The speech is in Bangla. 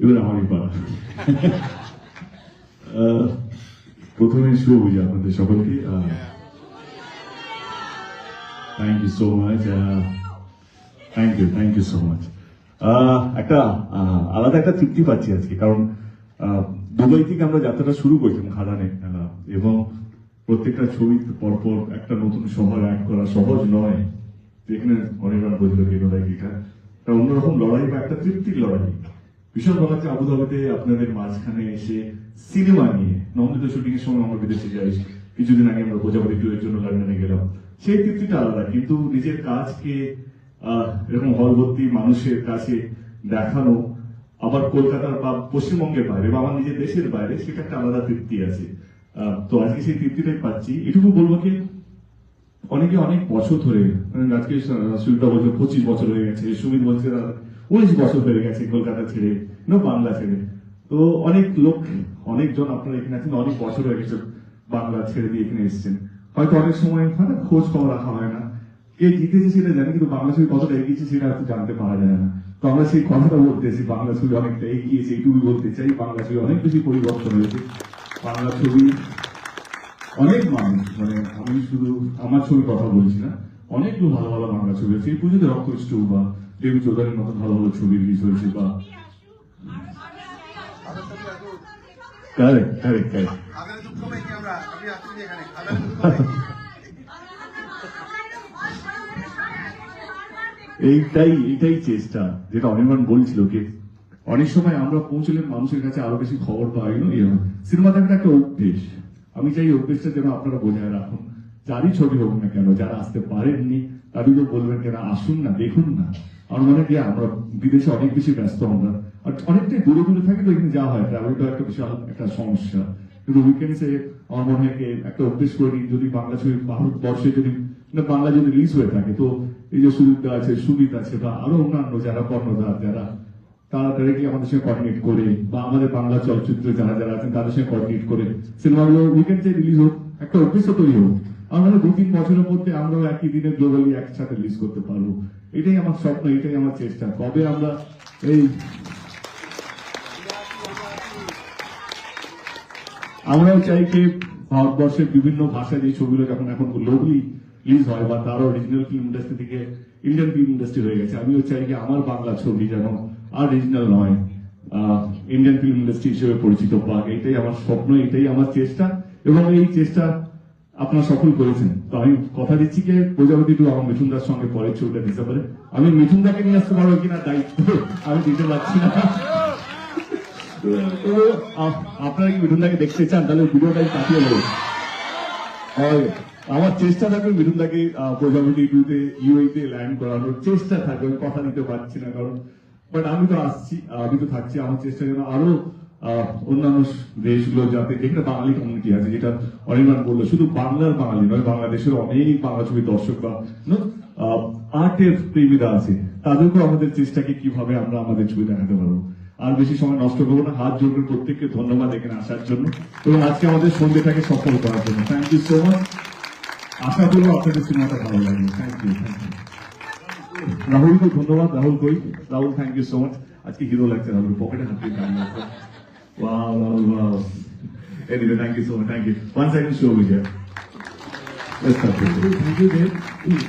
এবার আমারই আহ, প্রথমে শুভ বুঝি আপনাদের সকলকে thank you so much thank you thank you so much একটা আলাদা একটা তৃপ্তি পাচ্ছি আজকে কারণ দুবাই থেকে আমরা যাত্রাটা শুরু করেছিলাম খাদানে এবং প্রত্যেকটা ছবি পরপর একটা নতুন শহর অ্যাড করা সহজ নয়। যেখানে অনেকবার গীতা একটা অন্যরকম লড়াই বা একটা তৃপ্তির লড়াই। ভালো লাগছে আবুধাবিতে আপনাদের মাঝখানে এসে সিনেমা নিয়ে। নন্দিত শুটিং এর সময় আমরা বিদেশে যাই। কিছুদিন আগে আমরা প্রজাপতি টু এর জন্য লন্ডনে গেলাম। সেই তৃপ্তিটা আলাদা, কিন্তু নিজের কাজকে এরকম হল ভর্তি মানুষের কাছে দেখানো, আবার কলকাতার বা পশ্চিমবঙ্গের বাইরে বা আমার নিজের দেশের বাইরে, সেটা একটা আলাদা তৃপ্তি আছে। তো আজকে সেই তৃপ্তিটাই পাচ্ছি। এটুকু বলব কি, অনেকে অনেক বছর ধরে মানে আজকে সুবিধা বলছে পঁচিশ বছর হয়ে গেছে। সুমিত বলছে উনিশ বছর হয়ে গেছে কলকাতা ছেড়ে, না বাংলা ছেড়ে। তো অনেক লোক, অনেকজন আপনারা এখানে আছেন, অনেক বছর হয়ে গেছে বাংলা ছেড়ে দিয়ে এখানে এসেছেন। হয়তো অনেক সময় হয় না খোঁজ খবর রাখা হয় না। কে জিতেছে সেটা জানি, কিন্তু বাংলা ছবি কতটা এগিয়েছে সেটা হয়তো জানতে পারা যায় না। তো আমরা সেই কথাটা বলতেছি বাংলা ছবি অনেকটা এগিয়েছে এইটুকু বলতে চাই, বাংলা ছবি অনেক বেশি পরিবর্তন হয়েছে। বাংলা ছবি অনেক মানুষ মানে আমি শুধু আমার ছবির কথা বলছি না, অনেকগুলো ভালো ভালো বাংলা ছবি আছে। এই পুজোতে রক্তষ্টু বা দেবী চৌধুরীর মতো ভালো ভালো ছবি রিলিজ হয়েছে বা এইটাই এইটাই চেষ্টা যেটা অনির্বাণ বলছিল কি অনেক সময় আমরা পৌঁছলে মানুষের কাছে আরও বেশি খবর পাই সিনেমা দেখাটা একটা অভ্যেস। আমি চাই অভ্যেসটা যেন আপনারা বজায় রাখুন। যারই ছবি হোক না কেন, যারা আসতে পারেননি তাদেরকেও বলবেন কেন আসুন না, দেখুন না। আমার মনে হয় আমরা বিদেশে অনেক বেশি ব্যস্ত আমরা, আর অনেকটাই দূরে দূরে থাকি তো এখানে যাওয়া হয় ট্রাভেলটা একটা বিশাল একটা সমস্যা। কিন্তু উইকেন্ডসে আমার মনে হয় একটা অভ্যেস করে নিন যদি বাংলা ছবি ভারতবর্ষে যদি বাংলা যদি রিলিজ হয়ে থাকে, তো এই যে সুদীপদা আছে, সুমিত আছে, বা আরও অন্যান্য যারা কর্ণধার, যারা, তারা ডাইরেক্টলি আমাদের সঙ্গে কোঅর্ডিনেট করে, বা আমাদের বাংলা চলচ্চিত্রে যারা যারা আছেন, তাদের সঙ্গে কোঅর্ডিনেট করে সিনেমাগুলো উইকেন্ডে রিলিজ হোক, একটা অভ্যেস তৈরি হোক। আমরা দু তিন বছরের মধ্যে আমরাও একই দিনে গ্লোবালি একসাথে রিলিজ করতে পারব। এটাই আমার স্বপ্ন, এটাই আমার চেষ্টা। কবে আমরা এই আমরাও চাই যে ভারতবর্ষের বিভিন্ন ভাষায় যে ছবিগুলো যখন এখন গ্লোবালি রিলিজ হয় বা তারও রিজনাল ফিল্ম ইন্ডাস্ট্রি থেকে ইন্ডিয়ান ফিল্ম ইন্ডাস্ট্রি হয়ে গেছে, আমিও চাই যে আমার বাংলা ছবি যেন আর রিজনাল নয় ইন্ডিয়ান ফিল্ম ইন্ডাস্ট্রি হিসেবে পরিচিত পাক। এটাই আমার স্বপ্ন, এটাই আমার চেষ্টা এবং এই চেষ্টা আপনারা সফল করেছেন। তো আমি কথা দিচ্ছি যে প্রজাপতি টু আমার মিঠুনদার সঙ্গে পরের ছবিটা ডিসেম্বরে আমি মিঠুনদাকে নিয়ে আসতে পারব কিনা দায়িত্ব আমি দিতে পারছি না। আপ- আপনারা কি মিঠুনদাকে দেখতে চান? তাহলে ভিডিওটা কাটিয়ে নেব আমার চেষ্টা থাকবে মিঠুনদাকে প্রজাপতি টুতে ইউএতে ল্যান্ড করানোর চেষ্টা থাকবে। কথা দিতে পারছি না কারণ বাট আমি তো আসছি আমি তো থাকছি আমার চেষ্টা যেন আরও অন্যান্য দেশগুলো যাতে যেখানে বাঙালি কমিউনিটি আছে, যেটা অনির্বাণ বলল, শুধু বাংলার বাঙালি নয় বাংলাদেশের অনেক বাংলা ছবি দর্শক বা আর্টের প্রেমীরা আছে, তাদেরকেও আমাদের চেষ্টাকে কীভাবে আমরা আমাদের ছবি দেখাতে পারব। আর বেশি সময় নষ্ট করব না, হাত জোর করে প্রত্যেককে ধন্যবাদ এখানে আসার জন্য। এবং আজকে আমাদের সন্ধ্যেটাকে সফল করার জন্য। থ্যাংক ইউ সো মাচ আশা করব আপনাদের সিনেমাটা ভালো লাগবে। থ্যাংক ইউ থ্যাংক ইউ রাহুলকে ধন্যবাদ, রাহুল কই? Rahul thank you so much আজকে হিরো লাগছে রাহুল পকেটে হাত দিয়ে Wow, wow, wow. Anyway, thank you so much. Thank you. One second show me. Let's start. Thank you, thank you,